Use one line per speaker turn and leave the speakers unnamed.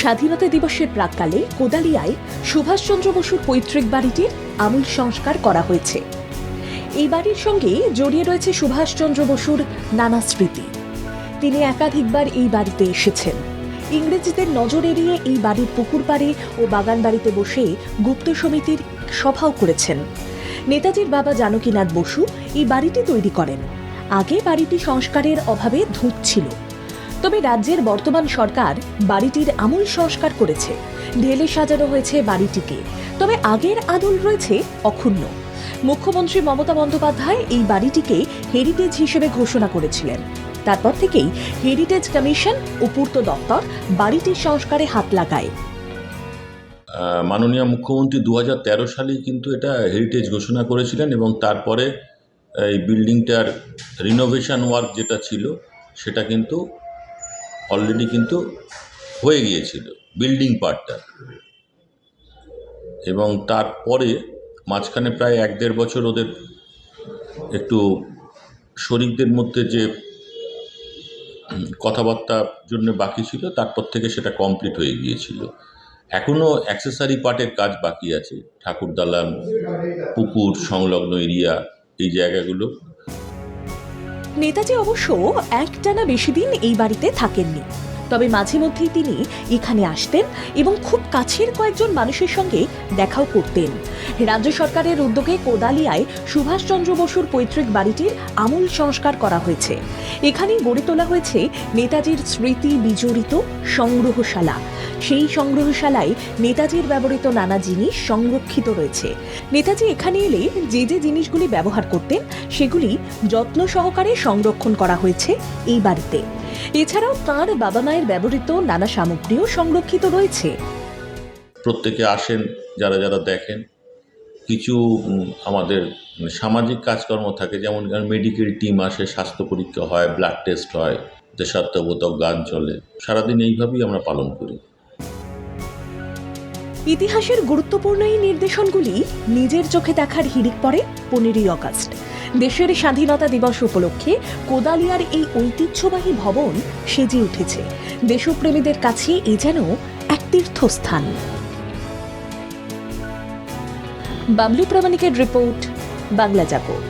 স্বাধীনতা দিবসের প্রাককালে কোদালিয়ায় সুভাষচন্দ্র বসুর পৈতৃক বাড়িটির আমূল সংস্কার করা হয়েছে। এই বাড়ির সঙ্গে জড়িয়ে রয়েছে সুভাষচন্দ্র বসুর নানা স্মৃতি। তিনি একাধিকবার এই বাড়িতে এসেছেন। ইংরেজদের নজর এড়িয়ে এই বাড়ির পুকুর পাড়ে ও বাগান বাড়িতে বসে গুপ্ত সমিতির সভাও করেছেন। নেতাজির বাবা জানকীনাথ বসু এই বাড়িটি তৈরি করেন। আগে বাড়িটি সংস্কারের অভাবে ধূপ ছিল। তবে রাজ্যের বর্তমান সরকার বাড়িটির আমূল সংস্কার করেছে। ঢেলে সাজানো হয়েছে বাড়িটিকে। তবে আগের আদল রয়েছে অক্ষুণ্ণ। মুখ্যমন্ত্রী মমতা বন্দ্যোপাধ্যায় এই বাড়িটিকে হেরিটেজ হিসেবে ঘোষণা করেছিলেন। তারপর থেকেই হেরিটেজ কমিশন ও পূর্ত দপ্তর বাড়িটির সংস্কারে হাত লাগায়।
মাননীয় মুখ্যমন্ত্রী দু হাজার তেরো সালে কিন্তু এটা হেরিটেজ ঘোষণা করেছিলেন এবং তারপরে এই বিল্ডিংটার রিনোভেশন ওয়ার্ক যেটা ছিল, সেটা কিন্তু অলরেডি কিন্তু হয়ে গিয়েছিল বিল্ডিং পার্টটা এবং তারপরে মাঝখানে প্রায় এক দেড় বছর ওদের একটু শরিকদের মধ্যে যে কথাবার্তার জন্য বাকি ছিল, তারপর থেকে সেটা কমপ্লিট হয়ে গিয়েছিল। এখনও অ্যাক্সেসারি পার্টের কাজ বাকি আছে ঠাকুর দালান পুকুর, সংলগ্ন এরিয়া এই জায়গাগুলো।
নেতাজি অবশ্য একটানা বেশি দিন এই বাড়িতে থাকেননি। তবে মাঝে মধ্যেই তিনি এখানে আসতেন এবং খুব কাছের কয়েকজন মানুষের সঙ্গে দেখাও করতেন। রাজ্য সরকারের উদ্যোগে কোদালিয়ায় সুভাষচন্দ্র বসুর পৈতৃক বাড়িটির আমূল সংস্কার করা হয়েছে। এখানেই গড়ে তোলা হয়েছে নেতাজির স্মৃতি বিজড়িত সংগ্রহশালা। সেই সংগ্রহশালায় নেতাজির ব্যবহৃত নানা জিনিস সংরক্ষিত রয়েছে। নেতাজি এখানে এলে যে যে জিনিসগুলি ব্যবহার করতেন, সেগুলি যত্ন সহকারে সংরক্ষণ করা হয়েছে এই বাড়িতে। এছাড়াও তাঁর বাবা মায়ের ব্যবহৃত নানা সামগ্রীও সংরক্ষিত রয়েছে।
প্রত্যেকে আসেন যারা যারা দেখেন। কিছু আমাদের মানে সামাজিক কাজকর্ম থাকে যেমন মেডিকেল টিম আসে স্বাস্থ্য পরীক্ষা হয় ব্লাড টেস্ট হয় দেশাত্মবোধক গান চলে। সারাদিন এইভাবেই আমরা পালন করি।
ইতিহাসের গুরুত্বপূর্ণ এই নির্দেশনগুলি নিজের চোখে দেখার হিড়িক পড়ে পনেরোই আগস্ট দেশের স্বাধীনতা দিবস উপলক্ষে কোদালিয়ার এই ঐতিহ্যবাহী ভবন সেজে উঠেছে। দেশপ্রেমীদের কাছে এ যেন এক তীর্থস্থান। বাবলু প্রামাণিকের রিপোর্ট, বাংলা জাগো